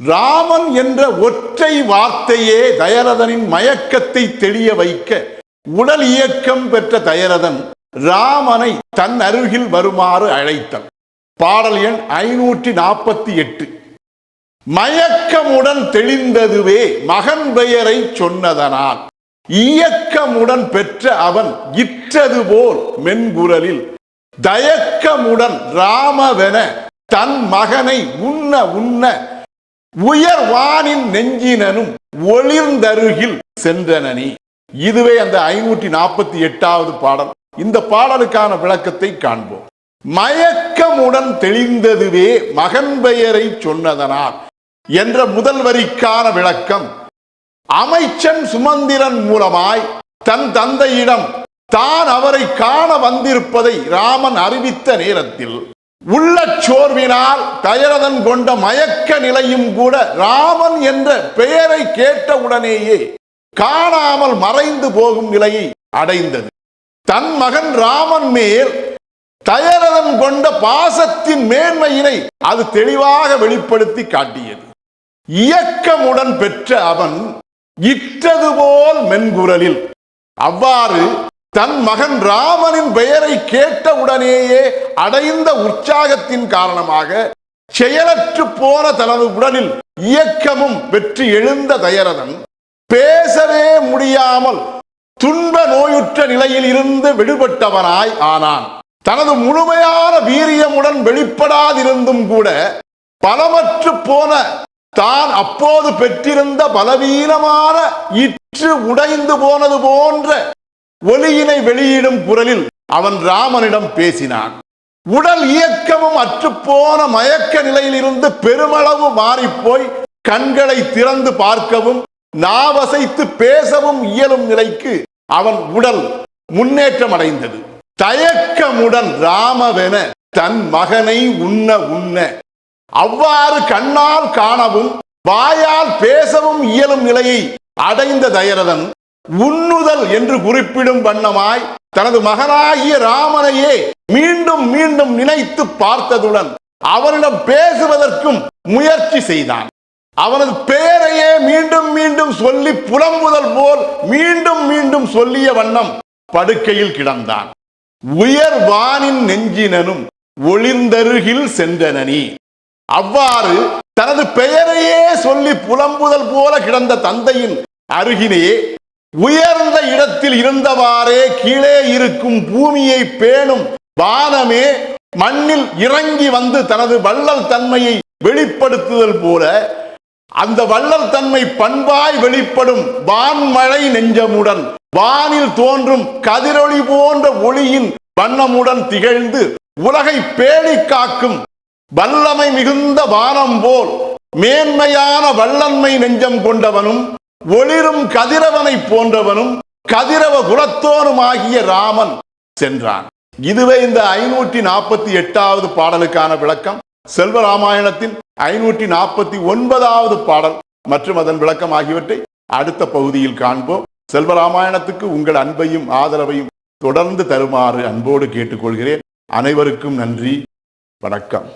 ராமன் என்ற ஒற்றை வார்த்தையே தயரதனின் மயக்கத்தை தெளிய வைக்க உடல் இயக்கம் பெற்ற தயரதன் ராமனை தன் அருகில் வருமாறு அழைத்தல் பாடல் எண் ஐநூற்றி நாற்பத்தி எட்டு. மயக்கமுடன் தெளிந்ததுவே மகன் பெயரை சொன்னதனால் இயக்கமுடன் பெற்ற அவன் இற்றது போல் மென்குரலில் தயக்கமுடன் ராமவென தன் மகனை உண்ண உண்ண உயர் வானின் நெஞ்சினனும் ஒளிர்ந்தருகில் சென்றனனி. இதுவே அந்த ஐநூற்றி நாற்பத்தி எட்டாவது பாடல். இந்த பாடலுக்கான விளக்கத்தை காண்போம். மயக்கமுடன் தெளிந்ததுவே மகன் பெயரை சொன்னதனால் என்ற முதல் வரிக்கான விளக்கம் அமைச்சன் சுமந்திரன் மூலமாய் தன் தந்தையிடம் தான் அவரை காண வந்திருப்பதை ராமன் அறிவித்த நேரத்தில் உள்ள சோர்வினால் தயரதன் கொண்ட மயக்க நிலையும் கூட ராமன் என்ற பெயரை கேட்டவுடனேயே காணாமல் மறைந்து போகும் நிலையை அடைந்தது. தன் மகன் ராமன் மேல் தயரதன் கொண்ட பாசத்தின் மேன்மையினை அது தெளிவாக வெளிப்படுத்தி காட்டியது. இயக்கமுடன் பெற்ற அவன் இட்டது போல் மென்குரலில் அவ்வாறு தன் மகன் ராமனின் பெயரை கேட்டவுடனேயே அடைந்த உற்சாகத்தின் காரணமாக செயலற்று போன தனது உடலில் இயக்கமும் பெற்று எழுந்த தயரதன் பேசவே முடியாமல் துன்ப நோயுற்ற நிலையில் இருந்து விடுபட்டவனாய் ஆனான். தனது முழுமையான வீரியமுடன் வெளிப்படாதிருந்தும் கூட பலமற்று போன தான் அப்போது பெற்றிருந்த பலவீனமான இற்று உடைந்து போனது போன்ற ஒளியினை வெளியிடும் குரலில் அவன் ராமனிடம் பேசினான். உடல் இயக்கமும் அற்றுப்போன மயக்க நிலையிலிருந்து பெருமளவு மாறிப்போய் கண்களை திறந்து பார்க்கவும் நாவசைத்து பேசவும் இயலும் நிலைக்கு அவன் உடல் முன்னேற்றம் அடைந்தது தயக்கமுடன் ராமவென தன் மகனை உண்ண உண்ண அவ்வாறு கண்ணால் காணவும் வாயால் பேசவும் இயலும் நிலையை அடைந்த தயரதன் உண்ணுதல் என்று குறிப்பிடும் வண்ணமாய் தனது மகனாகிய ராமனையே மீண்டும் மீண்டும் நினைத்து பார்த்ததுடன் அவனிடம் பேசுவதற்கும் முயற்சி செய்தான். அவனது பெயரையே மீண்டும் மீண்டும் சொல்லி புலம்புதல் போல் மீண்டும் மீண்டும் சொல்லிய வண்ணம் படுக்கையில் கிடந்தான். உயர் வானின் நெஞ்சினனும் ஒளிர்ந்தருகில் சென்றனனி. அவ்வாறு தனது பெயரையே சொல்லி புலம்புதல் போல கிடந்த தந்தையின் அருகிலே உயர்ந்த இடத்தில் இருந்தவாறே கீழே இருக்கும் பூமியை பேணும் வானமே மண்ணில் இறங்கி வந்து தனது வள்ளல் தன்மையை வெளிப்படுத்துதல் போல அந்த வள்ளல் தன்மை பண்பாய் வெளிப்படும் வான்மழை நெஞ்சமுடன் வானில் தோன்றும் கதிரொளி போன்ற ஒளியின் வண்ணமுடன் திகழ்ந்து உலகை பேணி காக்கும் வல்லமை மிகுந்த வானம் போல் மேன்மையான வல்லன்மை நெஞ்சம் கொண்டவனும் ஒளிரும் கதிரவனை போன்றவனும் கதிரவ குலத்தோனுமாகிய ராமன் சென்றான். இதுவே இந்த ஐநூற்றி நாற்பத்தி எட்டாவது பாடலுக்கான விளக்கம். செல்வராமாயணத்தின் ஐநூற்றி நாற்பத்தி ஒன்பதாவது பாடல் மற்றும் அதன் விளக்கம் ஆகியவற்றை அடுத்த பகுதியில் காண்போம். செல்வராமாயணத்துக்கு உங்கள் அன்பையும் ஆதரவையும் தொடர்ந்து தருமாறு அன்போடு கேட்டுக்கொள்கிறேன். அனைவருக்கும் நன்றி. வணக்கம்.